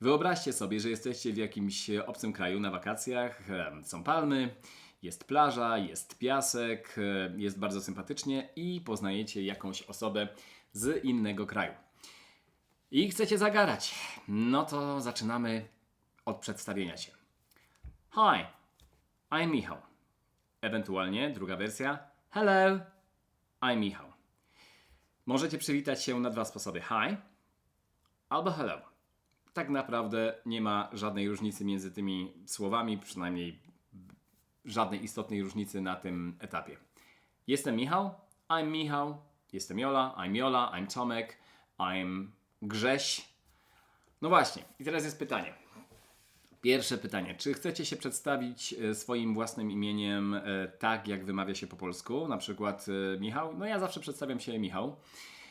Wyobraźcie sobie, że jesteście w jakimś e, obcym kraju na wakacjach, em, są palmy, jest plaża, jest piasek, e, jest bardzo sympatycznie i poznajecie jakąś osobę z innego kraju. I chcecie zagarać. No to zaczynamy od przedstawienia się. Hi, I'm Michał. Ewentualnie druga wersja. Hello, I'm Michał. Możecie przywitać się na dwa sposoby. Hi albo hello. Tak naprawdę nie ma żadnej różnicy między tymi słowami, przynajmniej żadnej istotnej różnicy na tym etapie. Jestem Michał, I'm Michał, jestem Jola, I'm Jola, I'm Tomek, I'm Grześ. No właśnie, i teraz jest pytanie. Pierwsze pytanie. Czy chcecie się przedstawić e, swoim własnym imieniem e, tak, jak wymawia się po polsku? Na przykład e, Michał? No ja zawsze przedstawiam się Michał.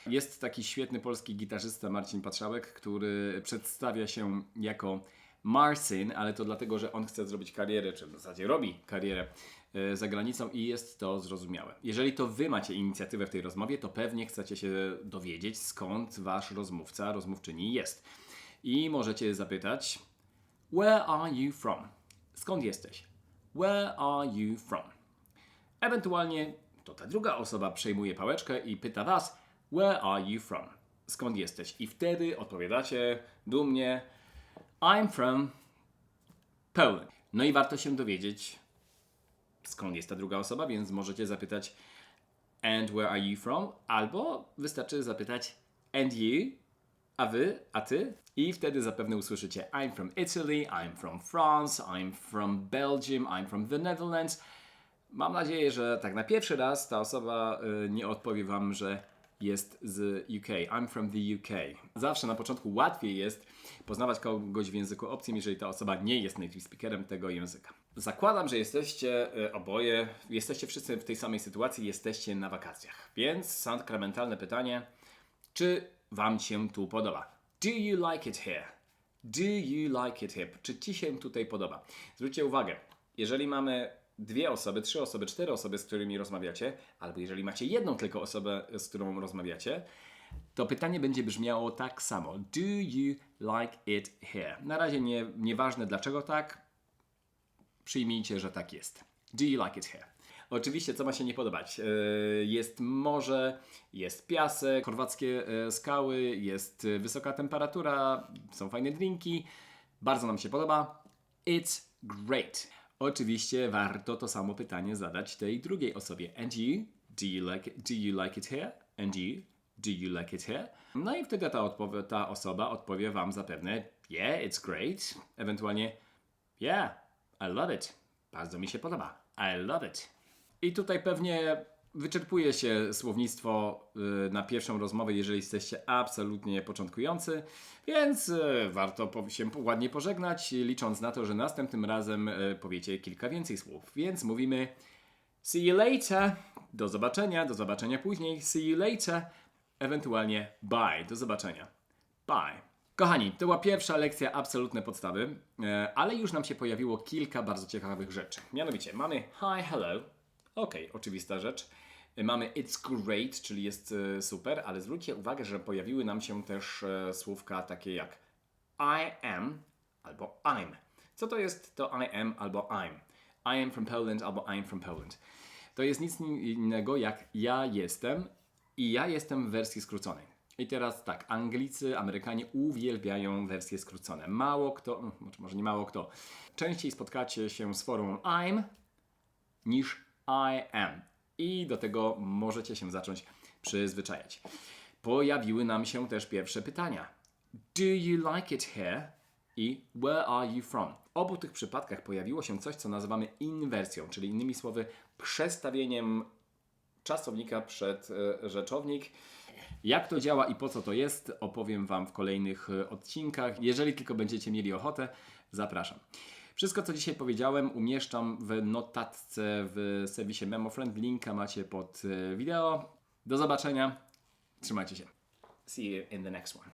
Jest taki świetny polski gitarzysta Marcin Patrzałek, który przedstawia się jako Marcin, ale to dlatego, że on chce zrobić karierę, czy w zasadzie robi karierę e, za granicą i jest to zrozumiałe. Jeżeli to wy macie inicjatywę w tej rozmowie, to pewnie chcecie się dowiedzieć, skąd wasz rozmówca, rozmówczyni jest. I możecie zapytać, Where are you from? Skąd jesteś? Where are you from? Ewentualnie to ta druga osoba przejmuje pałeczkę i pyta was, Where are you from? Skąd jesteś? I wtedy odpowiadacie dumnie, I'm from Poland. No i warto się dowiedzieć, skąd jest ta druga osoba, więc możecie zapytać, And where are you from? Albo wystarczy zapytać, And you? A wy? A ty? I wtedy zapewne usłyszycie I'm from Italy, I'm from France, I'm from Belgium, I'm from the Netherlands. Mam nadzieję, że tak na pierwszy raz ta osoba y, nie odpowie wam, że jest z UK. I'm from the UK. Zawsze na początku łatwiej jest poznawać kogoś w języku obcym, jeżeli ta osoba nie jest native speakerem tego języka. Zakładam, że jesteście y, oboje, jesteście wszyscy w tej samej sytuacji, jesteście na wakacjach. Więc sakramentalne pytanie, czy wam się tu podoba? Do you like it here? Do you like it here? Czy ci się tutaj podoba? Zwróćcie uwagę, jeżeli mamy dwie osoby, trzy osoby, cztery osoby, z którymi rozmawiacie, albo jeżeli macie jedną tylko osobę, z którą rozmawiacie, to pytanie będzie brzmiało tak samo. Do you like it here? Na razie nie, nieważne dlaczego tak, przyjmijcie, że tak jest. Do you like it here? Oczywiście, co ma się nie podobać? E, Jest morze, jest piasek, chorwackie e, skały, jest e, wysoka temperatura, są fajne drinki. Bardzo nam się podoba. It's great. Oczywiście warto to samo pytanie zadać tej drugiej osobie. And you? Do you like it, do you like it here? And you? Do you like it here? No i wtedy ta, ta osoba odpowie Wam zapewne Yeah, it's great. Ewentualnie Yeah, I love it. Bardzo mi się podoba. I love it. I tutaj pewnie wyczerpuje się słownictwo y, na pierwszą rozmowę, jeżeli jesteście absolutnie początkujący, więc y, warto się ładnie pożegnać, licząc na to, że następnym razem y, powiecie kilka więcej słów. Więc mówimy see you later, do zobaczenia, do zobaczenia później, see you later, ewentualnie bye, do zobaczenia. Bye. Kochani, to była pierwsza lekcja absolutne podstawy, ale już nam się pojawiło kilka bardzo ciekawych rzeczy. Mianowicie mamy hi, hello. Okej, oczywista rzecz. E, Mamy it's great, czyli jest e, super, ale zwróćcie uwagę, że pojawiły nam się też e, słówka takie jak I am albo I'm. Co to jest to I am albo I'm? I am from Poland albo I'm from Poland. To jest nic innego jak ja jestem i ja jestem w wersji skróconej. I teraz tak, Anglicy, Amerykanie uwielbiają wersje skrócone. Mało kto, mm, może- może nie mało kto, częściej spotkacie się z formą I'm niż I am. I do tego możecie się zacząć przyzwyczajać. Pojawiły nam się też pierwsze pytania. Do you like it here? I where are you from? W obu tych przypadkach pojawiło się coś, co nazywamy inwersją, czyli innymi słowy przestawieniem czasownika przed e, rzeczownik. Jak to działa i po co to jest, opowiem Wam w kolejnych e, odcinkach. Jeżeli tylko będziecie mieli ochotę, zapraszam. Wszystko, co dzisiaj powiedziałem, umieszczam w notatce w serwisie MemoFriend. Linka macie pod e, wideo. Do zobaczenia. Trzymajcie się. See you in the next one.